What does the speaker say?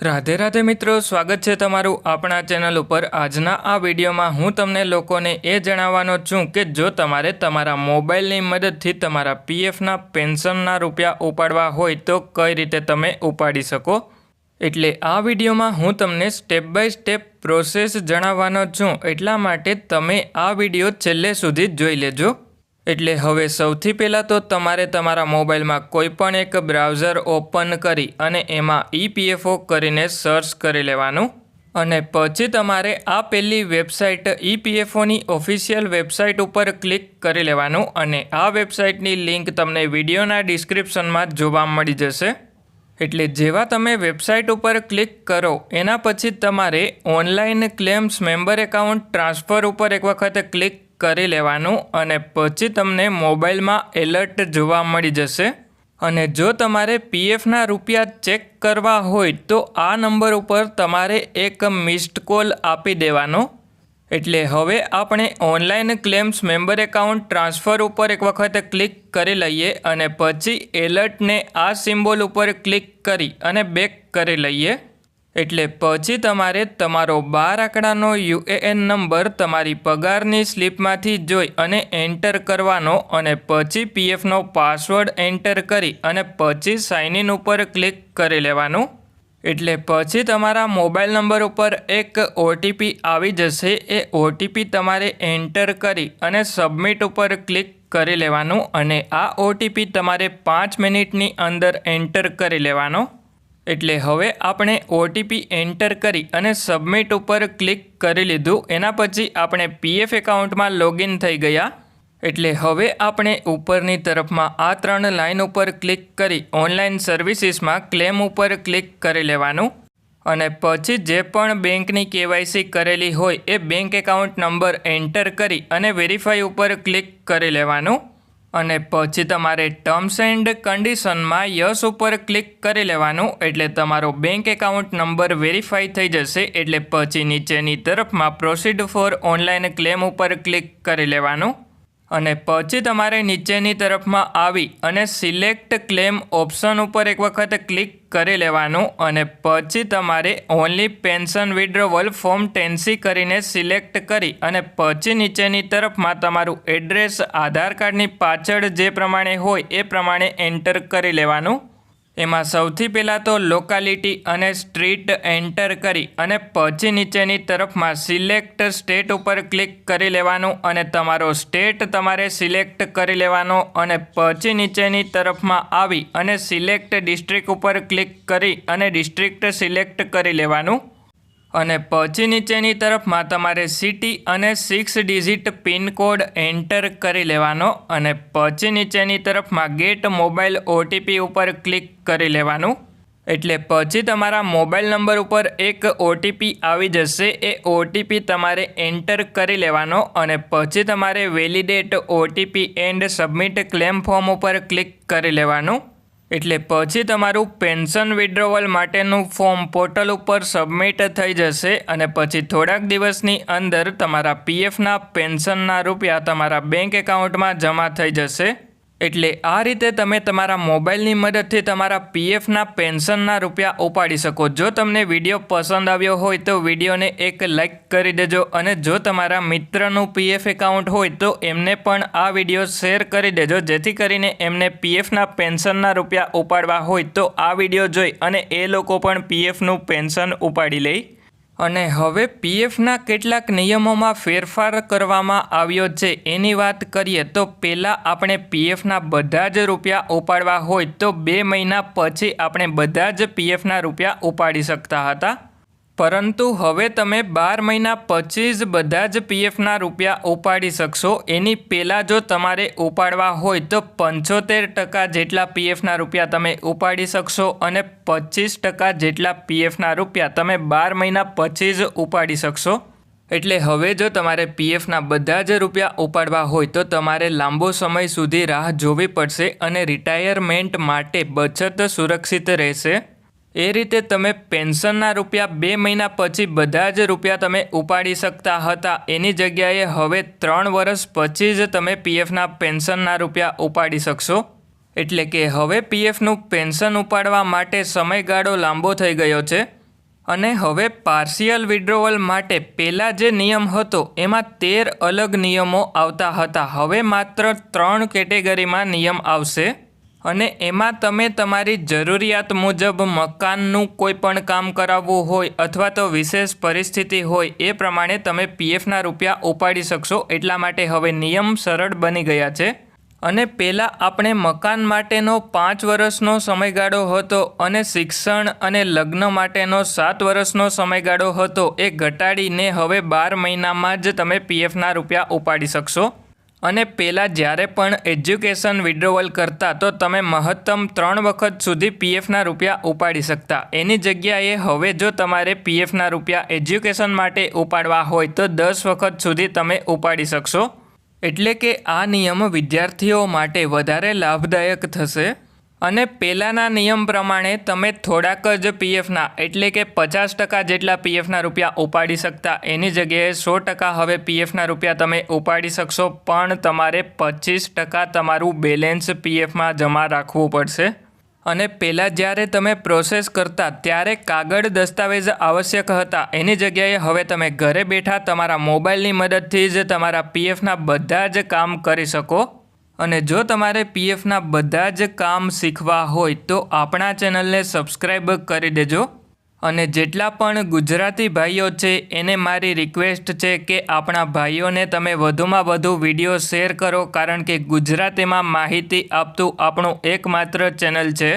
રાધે રાધે મિત્રો, સ્વાગત છે તમારું આપણા ચેનલ ઉપર. આજના આ વિડીયોમાં હું તમને લોકોને એ જણાવવાનો છું કે જો તમારે તમારા મોબાઈલની મદદથી તમારા પીએફના પેન્શનના રૂપિયા ઉપાડવા હોય તો કઈ રીતે તમે ઉપાડી શકો? એટલે આ વિડીયોમાં હું તમને સ્ટેપ બાય સ્ટેપ પ્રોસેસ જણાવવાનો છું. એટલા માટે તમે આ વીડિયો છેલ્લે સુધી જોઈ લેજો. એટલે હવે સૌથી પહેલાં તો તમારે તમારા મોબાઈલમાં કોઈ પણ એક બ્રાઉઝર ઓપન કરી અને એમાં ઈપીએફઓ કરીને સર્ચ કરી લેવાનું. અને પછી તમારે આ પહેલી વેબસાઇટ ઈપીએફઓની ઓફિશિયલ વેબસાઇટ ઉપર ક્લિક કરી લેવાનું અને આ વેબસાઇટની લિંક તમને વિડીયોના ડિસ્ક્રિપ્શનમાં જોવા મળી જશે. એટલે જેવા તમે વેબસાઇટ ઉપર ક્લિક કરો, એના પછી તમારે online claims member account transfer ઉપર એક વખત ક્લિક કરી લેવાનું અને પછી તમને મોબાઈલમાં એલર્ટ જોવા મળી જશે. અને જો તમારે પીએફના રૂપિયા ચેક કરવા હોય તો આ નંબર ઉપર તમારે એક મિસ્ડ કોલ આપી દેવાનો. એટલે હવે આપણે online claims member account transfer ઉપર એક વખત ક્લિક કરી લઈએ અને પછી એલર્ટને આ સિમ્બોલ ઉપર ક્લિક કરી અને બેક કરી લઈએ. એટલે પછી તમારે તમારો બાર આંકડાનો યુએએન નંબર તમારી પગારની સ્લીપમાંથી જોઈ અને એન્ટર કરવાનો અને પછી પીએફનો પાસવર્ડ એન્ટર કરી અને પછી સાઇન ઇન ઉપર ક્લિક કરી લેવાનું. એટલે પછી તમારા મોબાઈલ નંબર ઉપર એક ઓટીપી આવી જશે, એ ઓટીપી તમારે એન્ટર કરી અને સબમિટ ઉપર ક્લિક કરી લેવાનું અને આ ઓટીપી તમારે પાંચ મિનિટની અંદર એન્ટર કરી લેવાનો. એટલે હવે આપણે ઓટીપી એન્ટર કરી અને સબમિટ ઉપર ક્લિક કરી લીધું. એના પછી આપણે પીએફ એકાઉન્ટમાં લોગિન થઈ ગયા. એટલે હવે આપણે ઉપરની તરફમાં આ ત્રણ લાઇન ઉપર ક્લિક કરી ઓનલાઈન સર્વિસીસમાં ક્લેમ ઉપર ક્લિક કરી લેવાનું. અને પછી જે પણ બેંકની કેવાયસી કરેલી હોય એ બેંક એકાઉન્ટ નંબર એન્ટર કરી અને વેરીફાઈ ઉપર ક્લિક કરી લેવાનું. અને પછી તમારે ટર્મ્સ એન્ડ કન્ડિશનમાં યસ ઉપર ક્લિક કરી લેવાનું, એટલે તમારો બેંક એકાઉન્ટ નંબર વેરીફાઈ થઈ જશે, એટલે પછી નીચેની તરફમાં પ્રોસીડ ફોર ઓનલાઈન ક્લેમ ઉપર ક્લિક કરી લેવાનું. અને પછી તમારે નીચેની તરફમાં આવી અને સિલેક્ટ ક્લેમ ઓપ્શન ઉપર એક વખત ક્લિક કરી લેવાનું અને પછી તમારે only pension withdrawal form ten C કરીને સિલેક્ટ કરી અને પછી નીચેની તરફમાં તમારું એડ્રેસ, આધાર કાર્ડની પાછળ જે પ્રમાણે હોય એ પ્રમાણે એન્ટર કરી લેવાનું. એમાં સૌથી પહેલાં તો લોકાલિટી અને સ્ટ્રીટ એન્ટર કરી અને પછી નીચેની તરફમાં સિલેક્ટ સ્ટેટ ઉપર ક્લિક કરી લેવાનું અને તમારો સ્ટેટ તમારે સિલેક્ટ કરી લેવાનો અને પછી નીચેની તરફમાં આવી અને સિલેક્ટ ડિસ્ટ્રિક્ટ ઉપર ક્લિક કરી અને ડિસ્ટ્રિક્ટ સિલેક્ટ કરી લેવાનું. અને પછી નીચેની તરફમાં તમારે સિટી અને સિક્સ ડિજિટ પિનકોડ એન્ટર કરી લેવાનો અને પછી નીચેની તરફમાં ગેટ મોબાઈલ ઓટીપી ઉપર ક્લિક કરી લેવાનું. એટલે પછી તમારા મોબાઈલ નંબર ઉપર એક ઓટીપી આવી જશે, એ ઓટીપી તમારે એન્ટર કરી લેવાનો અને પછી તમારે validate OTP and submit claim form ઉપર ક્લિક કરી લેવાનું. એટલે પછી તમારું પેન્શન વિડ્રોવલ માટેનું ફોર્મ પોર્ટલ ઉપર સબમિટ થઈ જશે અને પછી થોડાક દિવસની અંદર તમારા પીએફના, પેન્શનના રૂપિયા તમારા બેંક એકાઉન્ટમાં જમા થઈ જશે. એટલે આ રીતે તમે તમારા મોબાઈલની મદદથી તમારા પીએફના પેન્શનના રૂપિયા ઉપાડી શકો. જો તમને વીડિયો પસંદ આવ્યો હોય તો વિડીયોને એક લાઇક કરી દેજો અને જો તમારા મિત્રનું પીએફ એકાઉન્ટ હોય તો એમને પણ આ વીડિયો શેર કરી દેજો. જેથી કરીને એમને પીએફના પેન્શનના રૂપિયા ઉપાડવા હોય તો આ વીડિયો જોઈ અને એ લોકો પણ પીએફનું પેન્શન ઉપાડી લે. અને હવે પીએફના કેટલાક નિયમોમાં ફેરફાર કરવામાં આવ્યો છે. એની વાત કરીએ તો પહેલાં આપણે પીએફના બધા જ રૂપિયા ઉપાડવા હોય તો બે મહિના પછી આપણે બધા જ પીએફના રૂપિયા ઉપાડી શકતા હતા. પરંતુ હવે તમે બાર મહિના પછી જ બધા જ પીએફના રૂપિયા ઉપાડી શકશો. એની પહેલાં જો તમારે ઉપાડવા હોય તો પંચોતેર ટકા જેટલા પીએફના રૂપિયા તમે ઉપાડી શકશો અને પચીસ ટકા જેટલા પીએફના રૂપિયા તમે બાર મહિના પછી જ ઉપાડી શકશો. એટલે હવે જો તમારે પીએફના બધા જ રૂપિયા ઉપાડવા હોય તો તમારે લાંબો સમય સુધી રાહ જોવી પડશે અને રિટાયરમેન્ટ માટે બચત સુરક્ષિત રહેશે. એ રીતે તમે પેન્શનના રૂપિયા બે મહિના પછી બધા જ રૂપિયા તમે ઉપાડી શકતા હતા. એની જગ્યાએ હવે ત્રણ વર્ષ પછી જ તમે પીએફના પેન્શનના રૂપિયા ઉપાડી શકશો. એટલે કે હવે પીએફનું પેન્શન ઉપાડવા માટે સમયગાળો લાંબો થઈ ગયો છે. અને હવે પાર્શિયલ વિડ્રોવલ માટે પહેલાં જે નિયમ હતો, એમાં તેર અલગ નિયમો આવતા હતા. હવે માત્ર ત્રણ કેટેગરીમાં નિયમ આવશે. અને એમાં તમે તમારી જરૂરિયાત મુજબ મકાનનું કોઈ પણ કામ કરાવવું હોય અથવા તો વિશેષ પરિસ્થિતિ હોય એ પ્રમાણે તમે પીએફના રૂપિયા ઉપાડી શકશો. એટલા માટે હવે નિયમ સરળ બની ગયા છે. અને પહેલાં આપણે મકાન માટેનો પાંચ વર્ષનો સમયગાળો હતો અને શિક્ષણ અને લગ્ન માટેનો સાત વર્ષનો સમયગાળો હતો એ ઘટાડીને હવે બાર મહિનામાં જ તમે પીએફના રૂપિયા ઉપાડી શકશો. અને પહેલાં જ્યારે પણ એજ્યુકેશન વિડ્રોવલ કરતા તો તમે મહત્તમ ત્રણ વખત સુધી પીએફના રૂપિયા ઉપાડી શકતા. એની જગ્યાએ હવે જો તમારે પીએફના રૂપિયા એજ્યુકેશન માટે ઉપાડવા હોય તો દસ વખત સુધી તમે ઉપાડી શકશો. એટલે કે આ નિયમ વિદ્યાર્થીઓ માટે વધારે લાભદાયક થશે. અને પહેલાંના નિયમ પ્રમાણે તમે થોડાક જ પીએફના, એટલે કે પચાસ ટકા જેટલા પીએફના રૂપિયા ઉપાડી શકતા. એની જગ્યાએ સો ટકા હવે પીએફના રૂપિયા તમે ઉપાડી શકશો, પણ તમારે પચીસ ટકા તમારું બેલેન્સ પીએફમાં જમા રાખવું પડશે. અને પહેલાં જ્યારે તમે પ્રોસેસ કરતા, ત્યારે કાગળ દસ્તાવેજ આવશ્યક હતા. એની જગ્યાએ હવે તમે ઘરે બેઠા તમારા મોબાઈલની મદદથી જ તમારા પીએફના બધા જ કામ કરી શકો. અને જો તમારે પીએફના બધા જ કામ શીખવા હોય તો આપણા ચેનલને સબસ્ક્રાઈબ કરી દેજો. અને જેટલા પણ ગુજરાતી ભાઈઓ છે, એને મારી રિક્વેસ્ટ છે કે આપણા ભાઈઓને તમે વધુમાં વધુ વીડિયો શેર કરો, કારણ કે ગુજરાતીમાં માહિતી આપતું આપણું એકમાત્ર ચેનલ છે.